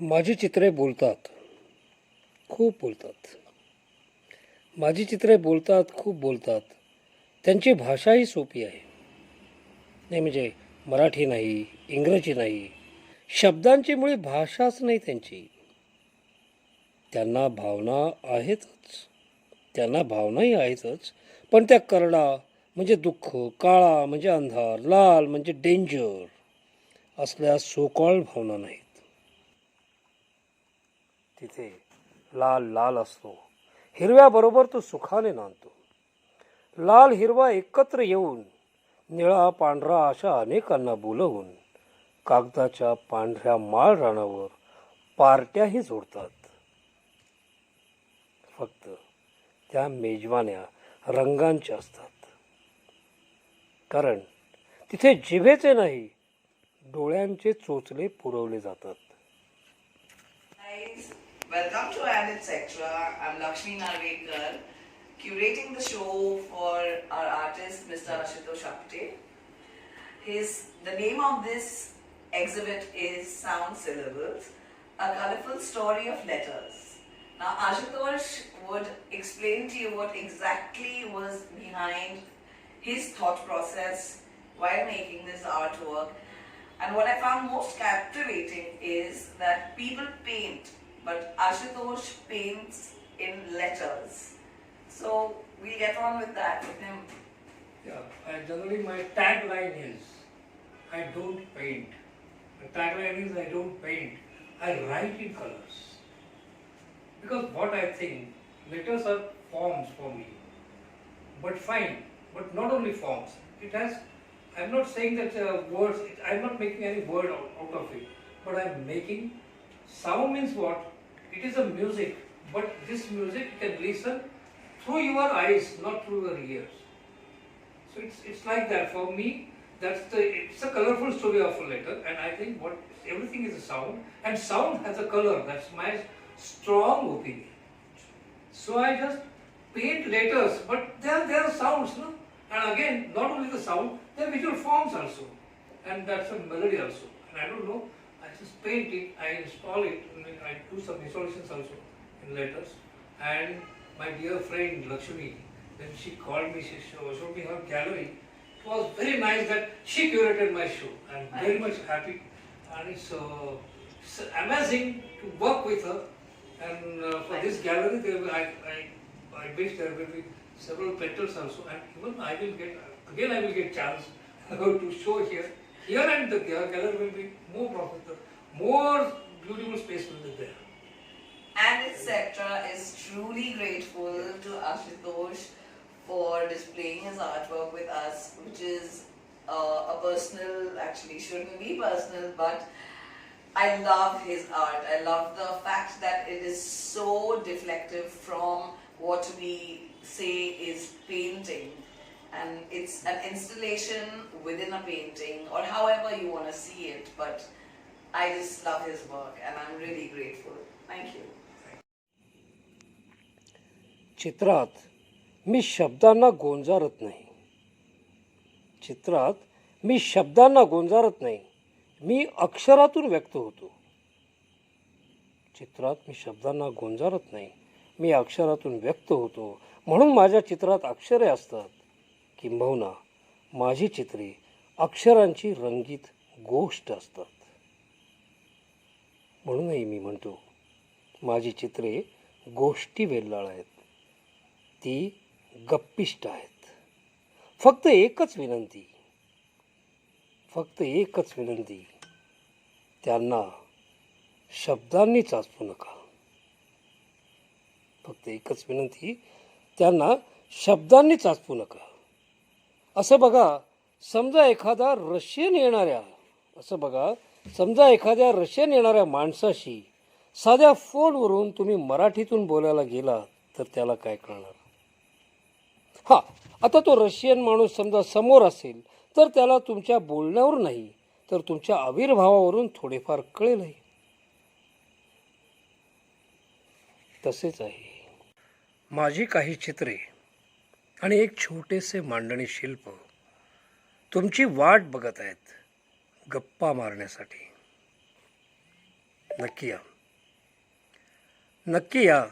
माझी चित्रे बोलतात. खूप बोलतात. माझी चित्रे बोलतात खूप बोलतात. त्यांची भाषाही सोपी आहे. नाही म्हणजे मराठी नाही इंग्रजी नाही शब्दांची मुळी भाषाच नाही त्यांची. त्यांना भावना आहेतच. त्यांना भावनाही आहेतच. पण त्या करडा म्हणजे दुःख काळा म्हणजे अंधार लाल म्हणजे डेंजर असल्या सोकॉल भावना नाहीत. तिथे लाल लाल असतो. हिरव्याबरोबर तो सुखाने नांदतो. लाल हिरवा एकत्र येऊन निळा पांढरा अशा अनेकांना बोलवून कागदाच्या पांढऱ्या माळ रानावर पार्ट्याही जोडतात. फक्त त्या मेजवान्या रंगांच्या असतात. कारण तिथे जिभेचे नाही डोळ्यांचे चोचले पुरवले जातात. Welcome to And Etc. I'm Lakshmi Narvekar, curating the show for our artist Mr. Ashutosh Apte. His the name of this exhibit is Sound Syllables, a colorful story of letters. Now Ashutosh would explain to you what exactly was behind his thought process while making this artwork. And what I found most captivating is that people paint, but Ashutosh paints in letters. So we'll get on with that with him. Yeah, I generally my tagline is I don't paint. My tagline is I don't paint. I write in colors. Because what I think, letters are forms for me. But fine, but not only forms. It has, I'm not saying that uh, words, it, I'm not making any word out, out of it. But I'm making, sound means what? It is a music. But this music you can listen through your eyes, not through your ears. So it's, it's like that. For me, that's the it's a colorful story of a letter, and I think what everything is a sound, and sound has a color. That's my strong opinion. So I just paint letters, but there there are sounds, no? And again, not only the sound, there are visual forms also, and that's a melody also. And I don't know, just paint it, I install it, I do some installations also in letters. And my dear friend Lakshmi, when she called me, she showed me her gallery. It was very nice that she curated my show. I'm very much happy, and it's, uh, it's amazing to work with her. And uh, for this gallery, there will, I, I, I wish there will be several petals also, and even I will get again I will get chance to show here. Here and the gallery will be more profitable, more beautiful space will be there. And etc. is truly grateful to Ashutosh for displaying his artwork with us, which is uh, a personal, actually shouldn't be personal, but I love his art. I love the fact that it is so deflective from what we say is painting. And it's an installation within a painting, or however you want to see it, but I just love his work and I'm really grateful. Thank you. चित्रात मी शब्दांना गोंजारत नाही चित्रात मी शब्दांना गोंजारत नाही मी अक्षरातून व्यक्त होतो चित्रात मी शब्दांना गोंजारत नाही मी अक्षरातून व्यक्त होतो म्हणून माझ्या चित्रात अक्षरे असतात किंबहुना माझी चित्रे अक्षरांची रंगीत गोष्ट असतात. म्हणूनही मी म्हणतो माझी चित्रे गोष्टी वेल्लाळ आहेत. ती गप्पिष्ट आहेत. फक्त एकच विनंती फक्त एकच विनंती त्यांना शब्दांनी चाचपू नका. फक्त एकच विनंती त्यांना शब्दांनी चाचपू नका. असं बघा समजा एखादा रशियन येणाऱ्या असं बघा समजा एखाद्या रशियन येणाऱ्या माणसाशी साध्या फोनवरून तुम्ही मराठीतून बोलायला गेला तर त्याला काय कळणार? हा आता तो रशियन माणूस समजा समोर असेल तर त्याला तुमच्या बोलण्यावर नाही तर तुमच्या आविर्भावावरून थोडेफार कळेलही तसेच आहे. माझी काही चित्रे आणि एक छोटेसे मांडणी शिल्प तुमची वाट बघत आहेत गप्पा मारण्यासाठी. नक्की या. नक्की या.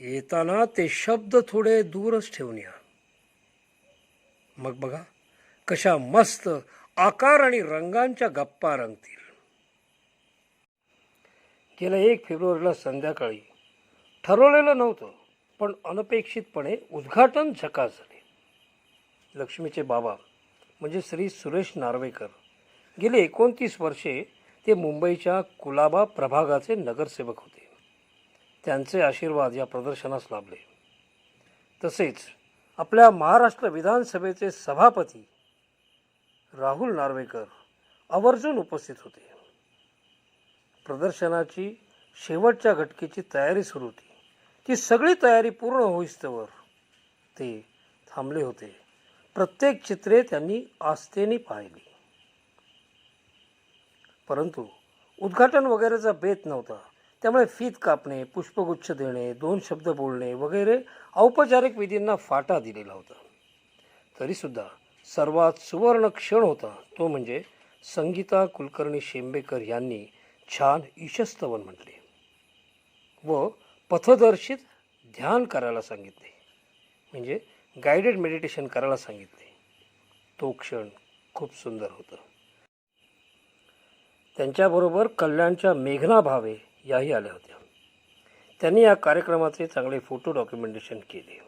येताना ते शब्द थोडे दूरच ठेवून या. मग बघा कशा मस्त आकार आणि रंगांच्या गप्पा रंगतील. गेल्या एक फेब्रुवारीला संध्याकाळी ठरवलेलं नव्हतं. पण अनपेक्षितपणे उद्घाटन झकास झाले. लक्ष्मीचे बाबा म्हणजे श्री सुरेश नार्वेकर गेले एकोणतीस वर्षे ते मुंबईच्या कुलाबा प्रभागाचे नगरसेवक होते. त्यांचे आशीर्वाद या प्रदर्शनास लाभले. तसेच आपल्या महाराष्ट्र विधानसभेचे सभापती राहुल नार्वेकर आवर्जून उपस्थित होते. प्रदर्शनाची शेवटच्या घटकेची तयारी सुरू होती. ती सगळी तयारी पूर्ण होईस्तवर ते थांबले होते. प्रत्येक चित्रे त्यांनी आस्थेने पाहिली. परंतु उद्घाटन वगैरेचा बेत नव्हता. त्यामुळे फीत कापणे पुष्पगुच्छ देणे दोन शब्द बोलणे वगैरे औपचारिक विधींना फाटा दिलेला होता. तरीसुद्धा सर्वात सुवर्ण क्षण होता तो म्हणजे संगीता कुलकर्णी शेंबेकर यांनी छान ईशस्तवन म्हटले व पथदर्शित ध्यान करायला सांगितले. म्हणजे गायडेड मेडिटेशन करायला सांगितले. तो क्षण खूप सुंदर होता. त्यांच्याबरोबर कल्याणच्या मेघना भावे याही आल्या होत्या. त्यांनी या कार्यक्रमाचे चांगले फोटो डॉक्युमेंटेशन केले.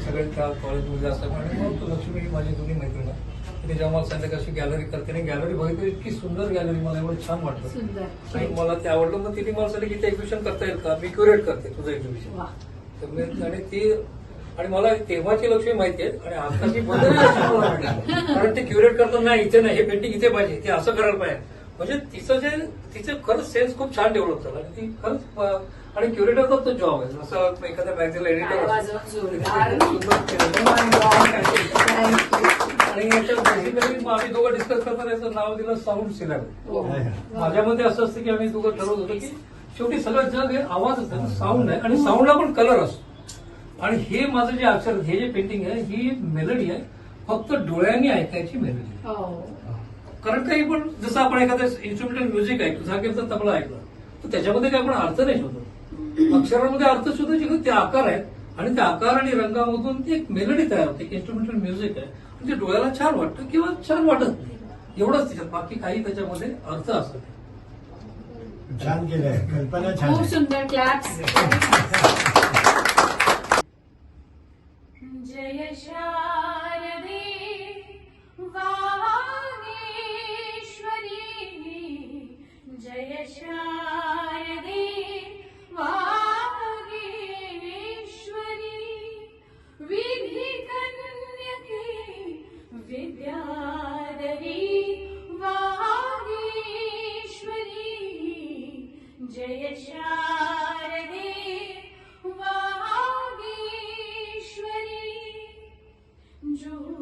सगळे कॉलेजमध्ये असतात लक्ष्मी माझी दोन्ही मैत्री तिने जेव्हा मला सांगितलं कशी गॅलरी करते आणि गॅलरी बघितली इतकी सुंदर गॅलरी मला एवढं छान वाटलं. सुंदर. आणि मला ते आवडलं मग तिने मला सांगितलं की ते एक्झिबिशन करता येईल का? मी क्युरेट करते तुझं एक्झिबिशन वा. तर मी आणि ती आणि मला तेव्हाची लक्ष्मी माहिती आहे आणि आताची बदल. कारण ते क्युरेट करताना नाही इथे नाही हे पेंटिंग इथे पाहिजे ते असं करायला पाहिजे. म्हणजे तिचं जे तिचं खरंच सेन्स खूप छान डेव्हलप झाला. आणि ती खरंच अं, आणि क्युरेटरचा तो जॉब आहे. जसं एखाद्या मॅगझिनला काय वाजवा जोरदार. एडिटर आणि बेसिकली आम्ही दोघं डिस्कस करताना याचं नाव दिलं साऊंड सिलेबल हो. माझ्यामध्ये असं असतं की आम्ही दोघं ठरवत होतो की शेवटी सगळं जग हे आवाज आहे साऊंड आहे. आणि साऊंडला पण कलर असतो. आणि हे माझं जे अक्षर हे जे पेंटिंग आहे ही मेलडी आहे. फक्त डोळ्यांनी ऐकायची मेलडी हो. कारण काही पण जसं आपण एखादं इन्स्ट्रुमेंटल म्युझिक ऐकतो झाकेचा तबला ऐकला तर त्याच्यामध्ये काही आपण अर्थ नाही शोधत. अक्षरामध्ये अर्थ शोधायचे ते आकार आहेत. आणि त्या आकार आणि रंगामधून ती एक मेलडी तयार होते इन्स्ट्रुमेंटल म्युझिक आहे. ते डोळ्याला छान वाटतं किंवा छान वाटत नाही. एवढंच त्याच्यात बाकी काही त्याच्यामध्ये अर्थ असत नाही. छान केलंय. कल्पना छान खूप आहे. सुंदर क्लॅप्स जय शारदे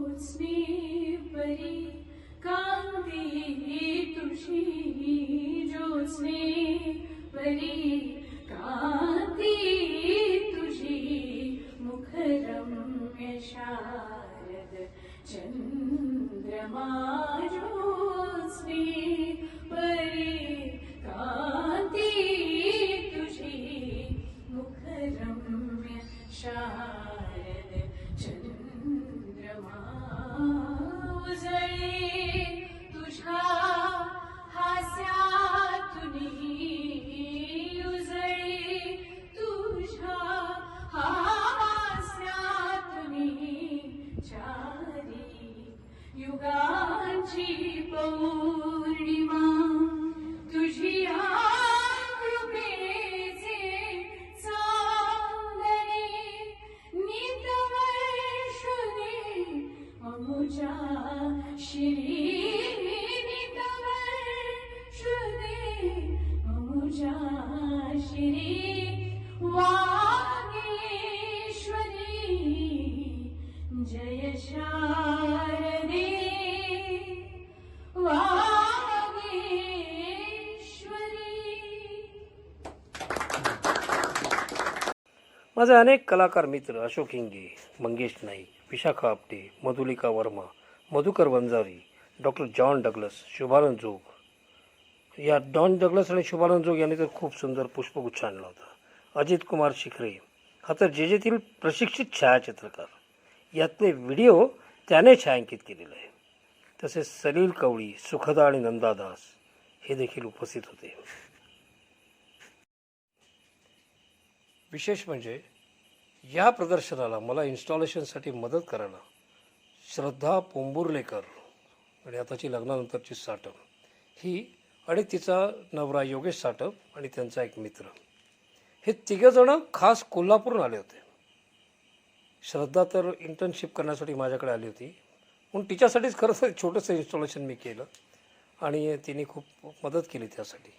ज्योत्स्ने परी कांती तुझी ज्योत्स्ने परी कांती तुझी मुखरम्य शारद चंद्रमा माझे अनेक कलाकार मित्र Ashok Hinge Mangesh Naik Vishakha Apte Madhulika Varma Madhukar Vanjari doctor John Douglas Shubhanand Jog. या डॉन डगलस आणि शुभानंद जोग यांनी तर खूप सुंदर पुष्पगुच्छ आणला होता. अजित कुमार शिखरे हा तर जे जेतील प्रशिक्षित छायाचित्रकार. यातले व्हिडिओ त्याने छायांकित केलेले आहे तसेच सलील कवळी सुखदा आणि नंदादास हे देखील उपस्थित होते. विशेष म्हणजे या प्रदर्शनाला मला इन्स्टॉलेशनसाठी मदत करायला श्रद्धा पोंबुर्लेकर आणि आताची लग्नानंतरची साठव ही आणि तिचा नवरा योगेश साठव आणि त्यांचा एक मित्र. हे तिघंजणं खास कोल्हापूरहून आले होते. श्रद्धा तर इंटर्नशिप करण्यासाठी माझ्याकडे आली होती. म्हणून तिच्यासाठीच खरंच छोटंसं इन्स्टॉलेशन मी केलं आणि तिने खूप मदत केली त्यासाठी.